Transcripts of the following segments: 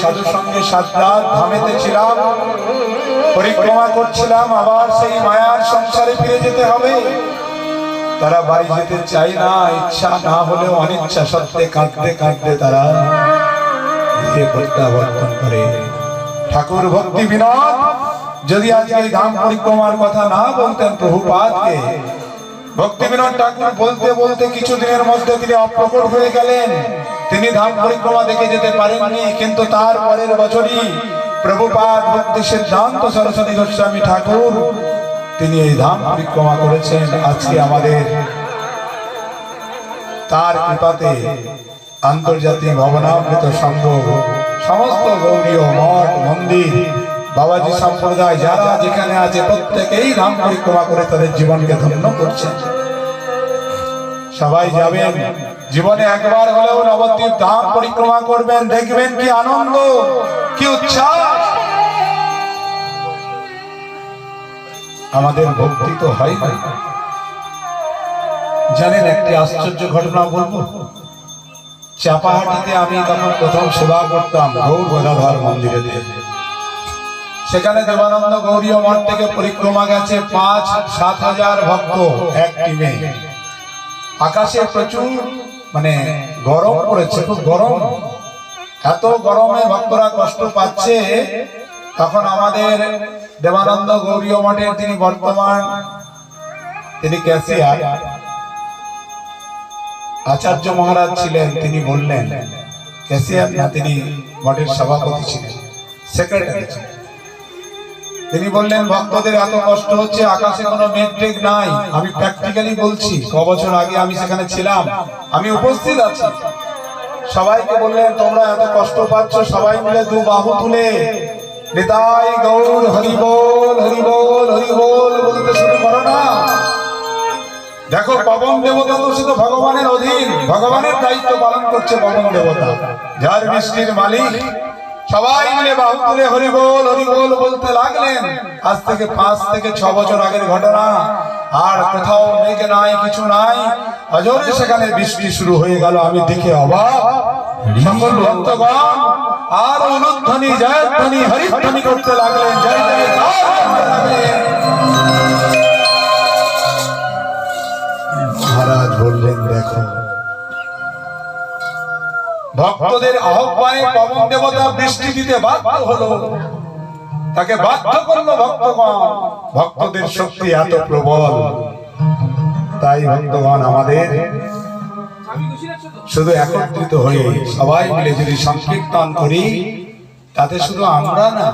সাধুর সঙ্গে ধামেতে ছিলাম, পরিক্রমা করছিলাম, আবার সেই মায়ার সংসারে ফিরে যেতে হবে। তারা বাড়ি যেতে চায় না, ইচ্ছা না হলেও অনিচ্ছা সত্ত্বে কাঁদতে কাঁদতে তারা প্রত্যাবর্তন করে। ঠাকুর ভক্তি বিনোদ, যদি আজকে এই ধাম পরিক্রমার কথা না বলতেন প্রভুপাদকে, ভক্তি বিনোদ ঠাকুর বলতে বলতে কিছুদিনের মধ্যে তিনি অপ্রকট হয়ে গেলেন। তিনি ধাম পরিক্রমা দেখে যেতে পারেননি, কিন্তু তার পরের বছরই প্রভুপাদ ভক্তি সিদ্ধান্ত সরস্বতী গোস্বামী ঠাকুর তিনি এই ধাম পরিক্রমা করেছেন। আজকে আমাদের তার কৃপাতে আন্তর্জাতিক ভবনামৃত সংঘ, সমস্ত গৌরীয় মঠ, মন্দির, বাবাজি সম্প্রদায়, যারা যেখানে আছে, প্রত্যেকেই ধাম পরিক্রমা করে তাদের জীবনকে ধন্য করছেন। সবাই যাবেন। জীবনে একবার হলেও নবদ্বীপ ধাম পরিক্রমা করবেন। দেখবেন কি আনন্দ, কি উৎসাহ আমাদের ভক্তি তো হয় না। জানেন একটি আশ্চর্য ঘটনা বলব? চাপাহাটিতে আমি তখন প্রথম সেবা করতাম গৌর গদাধর মন্দিরেতে। সেখানে দেবানন্দ গৌরীয় মঠ থেকে পরিক্রমা গেছে পাঁচ সাত হাজার ভক্ত, এক টিমে। আকাশে প্রচুর মানে গরম পড়েছে, খুব গরম। এত গরমে ভক্তরা কষ্ট পাচ্ছে। তখন আমাদের দেবানন্দ গৌরীয় মঠের তিনি বর্তমান, তিনি ক্যাশিয়ার আচার্য মহারাজ ছিলেন, তিনি বললেন ক্যাশিয়ার না, তিনি মঠের সভাপতি ছিলেন, সেক্রেটারি ছিলেন। তিনি বললেন, ভক্তদের এত কষ্ট হচ্ছে, আকাশে কোনো মেঘ টেঘ নাই। আমি প্র্যাকটিক্যালি বলছি, ক বছর আগে আমি সেখানে ছিলাম, আমি উপস্থিত আছি। সবাইকে বললেন, তোমরা এত কষ্ট পাচ্ছ, সবাই মিলে দু বাহু তুলে। নিতাই গৌর হরি বল হরি বল হরি বল বলতে শুরু করো না। দেখো, পবন দেবতা তো শুধু ভগবানের অধীন, ভগবানের দায়িত্ব পালন করছে পবন দেবতা। যার বৃষ্টির মালিক সবাই মিলে বাহু তুলে হরি বল হরি বল বলতে লাগলেন, আজ থেকে পাঁচ থেকে ছ বছর আগের ঘটনা। আর কোথাও মেঘ নাই, কিছু নাই। অজরে সেখানে বৃষ্টি শুরু হয়ে গেল, আমি দেখে অবাক। সকল ভক্তগণ, আর অনুধ্বনি, জয়ধ্বনি, হরিধ্বনি করতে লাগলেন। আহ্বানে পবন দেবতা বৃষ্টি দিতে বাধ্য হলো। তাকে বাধ্য করল ভক্তগণ। ভক্তদের শক্তি এত প্রবল। তাই ভক্তগণ আমাদের শুধু একত্রিত হয়ে সবাই মিলে যদি সংকীর্তন করি, তাতে শুধু আমরা না,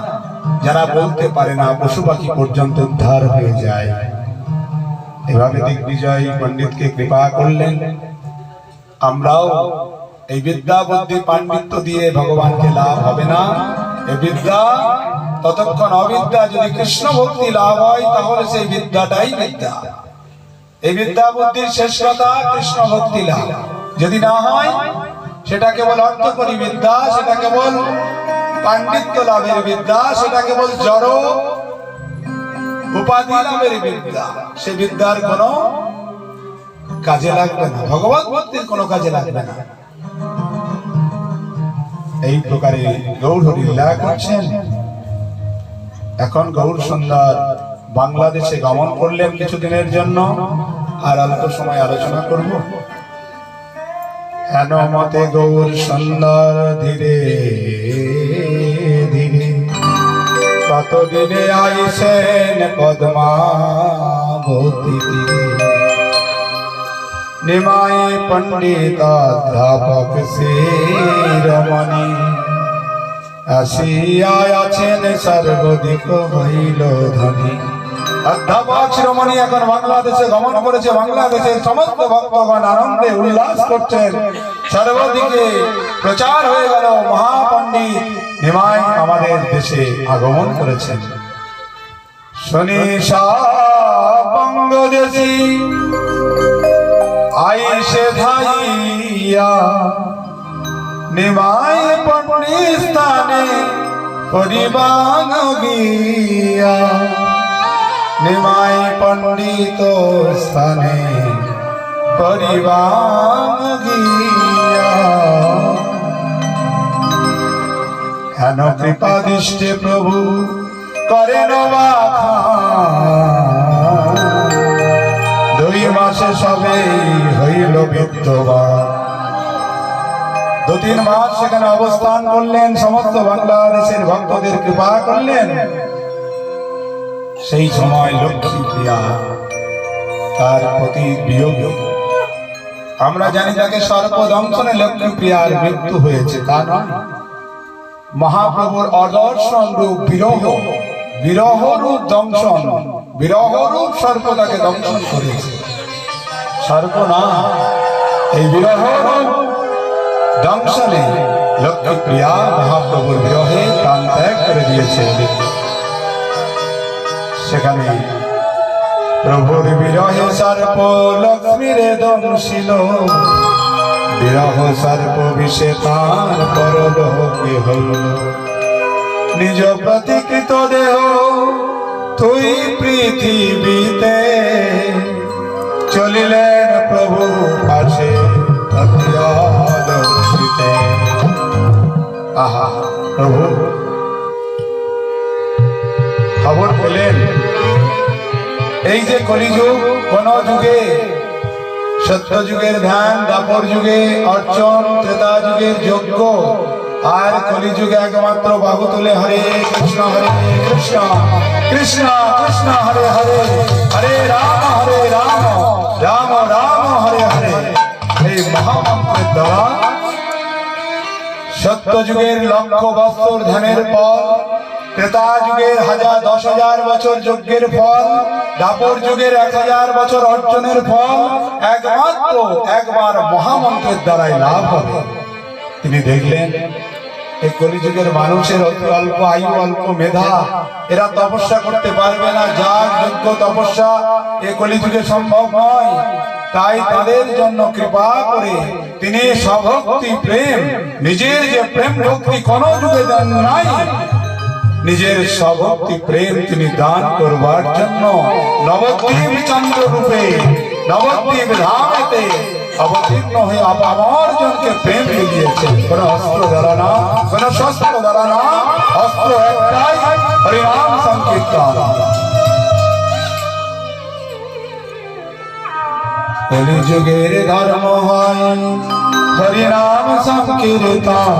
যারা বলতে পারে না, পশু পাখি পর্যন্ত উদ্ধার হয়ে যায়। এভাবে দিগ্বিজয় পণ্ডিতকে কৃপা করলেন। আমরাও এই বিদ্যা বুদ্ধি পাণ্ডিত্য দিয়ে ভগবানকে লাভ হবে না। এই বিদ্যা, ততক্ষণ অবিদ্যা যদি কৃষ্ণ ভক্তি লাভ হয়, তাহলে সেই বিদ্যাটাই বিদ্যা। এই বিদ্যা বুদ্ধির শেষ কথা, কৃষ্ণ ভক্তি লাভ। যদি না হয়, সেটা কেবল অর্থকরী বিদ্যা, সেটা কেবল পাণ্ডিত্য লাভের বিদ্যা, সেটা কেবল জড় উপাধি লাভের বিদ্যা। সে বিদ্যার কোনো কাজে লাগবে না। ভগবত ভক্তির কোনো কাজে লাগবে না। এই প্রকারে গৌর করছেন। এখন গৌর সুন্দর বাংলাদেশে গমন করলেন কিছুদিনের জন্য। আর অল্প সময় আলোচনা করব। হেন মতে গৌর সুন্দর ধীরে ধীরে কতদিনে আইসেন পদ্মাবতী তীরে নিমাই পণ্ডিত অধ্যাপক শিরমণি আসিয়া আছেন সর্বদিক হইল ধনী। অধ্যাপক শিরোমণি এখন বাংলাদেশে গমন করেছে, বাংলাদেশের সমস্ত ভক্তগণ আনন্দে উল্লাস করছেন। সর্বদিকে প্রচার হয়ে গেল, মহাপণ্ডিত নিমাই আমাদের দেশে আগমন করেছেন। শনি বঙ্গদেশী আইসে ধাইয়া নিমাই পণ্ডিত স্থানে পরিবাং গিয়া নিমাই পণ্ডিত স্থানে পরিবাং গিয়া হেন কৃপা দৃষ্টে প্রভু করেন দুই মাসে সবে হইল বিদ্যমান দু তিন মাস সেখানে অবস্থান করলেন, সমস্ত বাংলাদেশের ভক্তদের কৃপা করলেন। সেই সময় লক্ষ্মী প্রিয়া তার প্রতি আমরা জানি তাকে সর্বদংশনে লক্ষ্মী প্রিয়ার মৃত্যু হয়েছে, তা নয়। মহাপ্রভুর অদর্শন রূপ বিরহ বিরহ রূপ দংশন, বিরহ রূপ সর্প তাকে দংশন করেছে। সর্প না। এই রূপ দংশনে লক্ষ্মী মহাপ্রভুর বিরহে প্রাণ ত্যাগ করে দিয়েছে। সেখানে প্রভুর বিরহে সর্প লক্ষ্মীর দংশিল। বিরহ সর্প বিষে তার পরলোকে হইল নিজ প্রতিকৃত দেহ তুই পৃথিবীতে চলিলেন প্রভু দক্ষিণে আহা, প্রভু। খবর পেলেন। এই যে কলিযুগ কোন যুগে সত্য যুগের ধ্যান, দাপর যুগে, অর্চন ত্রেতা যুগের যজ্ঞ, আর কলিযুগে একমাত্র বাহু তুলে হরে কৃষ্ণ হরে কৃষ্ণ কৃষ্ণ কৃষ্ণ, হরে হরে হরে রাম হরে রাম। লক্ষ ধ্যানের যুগের হাজার, দশ হাজার বছর যজ্ঞের ফল, দাপর যুগের এক হাজার বছর অর্জনের ফল, একমাত্র, একবার মহামন্ত্রের দ্বারাই লাভ হবে। তিনি দেখলেন, এই কলিযুগের মানুষের অতি অল্প আয়ু, অল্প মেধা, এরা তপস্যা করতে পারবে না, যার যোগ্য তপস্যা এ কলিযুগে সম্ভব নয়। তাই তাদের জন্য কৃপা করে তিনি স্বভক্তি প্রেম, নিজের যে প্রেম ভক্তি কোন যুগে দেন নাই। নিজের স্বভক্তি প্রেম তিনি দান করবার জন্য নবদ্বীপ চন্দ্র রূপে, নবদ্বীপ ধামেতে অবতীর্ণ হয়ে আপামর জনকে প্রেম দিয়েছে। কোন অস্ত্র দ্বারা না, কোন শস্ত্র দ্বারা না, অস্ত্র একটাই হরিনাম সংকীর্তন। কলিযুগের ধর্ম হয়। হরিনাম সংকীর্তন।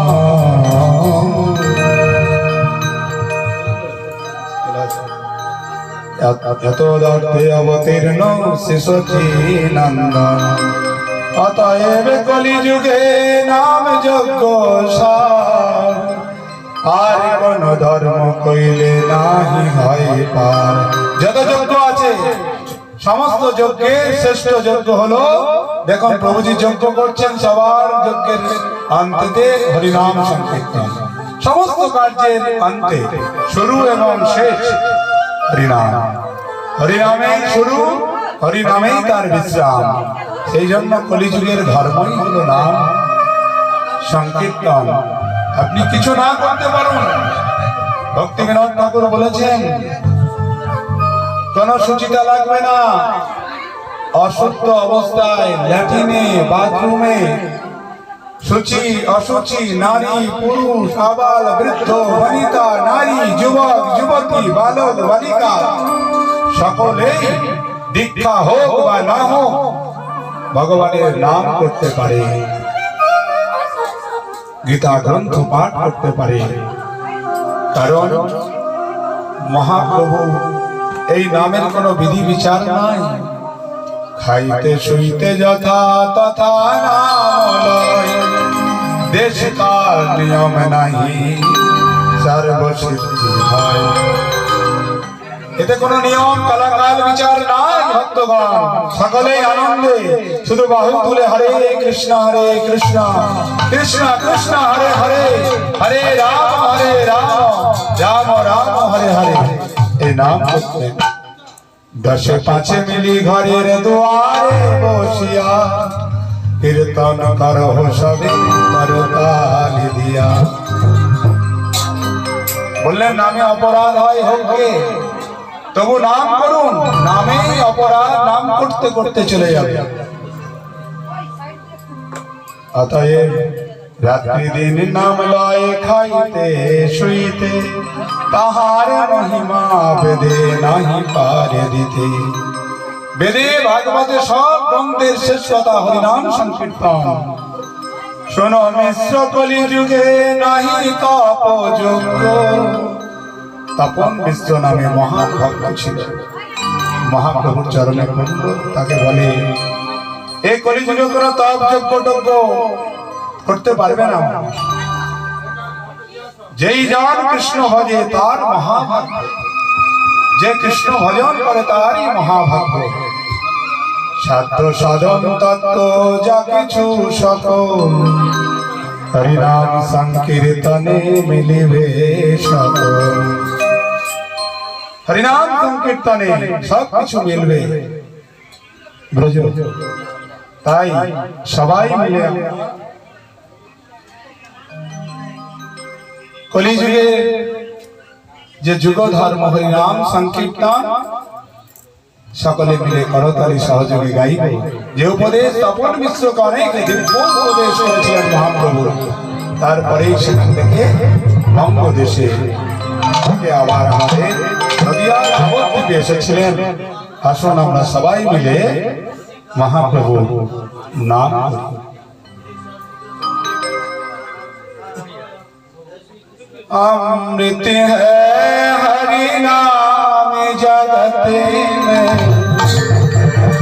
এতদর্থে অবতীর্ণ শিশুচি নন্দন। অতএব কলিযুগে নাম সার। আর কোন ধর্ম কইলে নাহি হয় পার। যত যজ্ঞ সমস্ত যজ্ঞের শ্রেষ্ঠ যজ্ঞ হলো, দেখুন প্রভুজি যজ্ঞ করছেন সবার যজ্ঞের অন্তেতে হরিনাম সংকীর্তন। সমস্ত কার্যের অন্তে শুরু এবং শেষ হরিনাম। হরিনামেই শুরু, হরিনামেই তার বিশ্রাম। সেই জন্য কলিযুগের ধর্মই হলো নাম সংকীর্তন। আপনি কিছু না করতে পারুন। ভক্তি বিনোদ ঠাকুর বলেছেন কোন সুচিতা লাগবে না। অসুস্থ অবস্থায় ল্যাটিনে, বাথরুমে, সূচি, অসুচি, নারী, পুরুষ, আবাল, বৃদ্ধ, বনিতা, নারী, যুবক, যুবতী, বালক, বালিকা, সকলেই দীক্ষা হোক বা না হোক, ভগবানের নাম করতে পারে। গীতা গ্রন্থ পাঠ করতে পারে। কারণ মহাপ্রভু এই নামের কোনো বিধি বিচার নাই। খাইতে শুইতে যথা তথা দেশ কাল নিয়ম নাহি, সর্বসিদ্ধি হয়। এতে কোনো নিয়ম, কালাকাল, বিচার নাই, ভক্তগণ। সকলেই আনন্দে, শুধু বাহু তুলে হরে কৃষ্ণ হরে কৃষ্ণ। কৃষ্ণ কৃষ্ণ, হরে হরে হরে রাম হরে রাম। রাম রাম, হরে হরে। নাম করতে দশে পাঁচে মিলি ঘরের দুয়ারে বসিয়া কীর্তন করো সবে করো তালি দিয়া। বললেন, নামে অপরাধ হয় হোক তবু নাম করুন নামেই অপরাধ নাম করতে করতে চলে যাবে। অতএব রাত্রি দিন নাম লয় খাইতে, শুইতে, তাহার মহিমা বেদে নাহি পারে দিতে। বেদে ভাগবতে সব গ্রন্থের শেষ কথা হরিনাম সংকীর্তন। শোনো মিশ্র কলি যুগে নাহি তপ যোগ্য তপন মিশ্র নামে মহান ভক্ত ছিল। মহাপ্রভুর চরণে পড়ল তাকে বলে এই কলিযুগে কোনো তপ যোগ্য করতে পারবে না যেই জন কৃষ্ণ ভজে তার মহাভাগ্য। যে কৃষ্ণ ভজন করে তারই মহাভাগ্য। সাধ্য সাধন তত্ত্ব যা কিছু সকল। হরিনাম সংকীর্তনে মিলিবে সকল। হরিনাম সংকীর্তনে সব কিছু মিলবে তাই সবাই মিলে কলিযুগে যে যুগ ধর্ম হরিনাম সংকীর্তন, সকলে মিলে করতালি সহযোগে গাইব। যে উপদেশ তপন অনেক দিব্য উপদেশ করেছিলেন মহাপ্রভু। তারপরেই সেখান থেকে বঙ্গদেশে আবার আমাদের এসেছিলেন। আসুন আমরা সবাই মিলে মহাপ্রভু নাম अमृत है हरि नाम जगत में।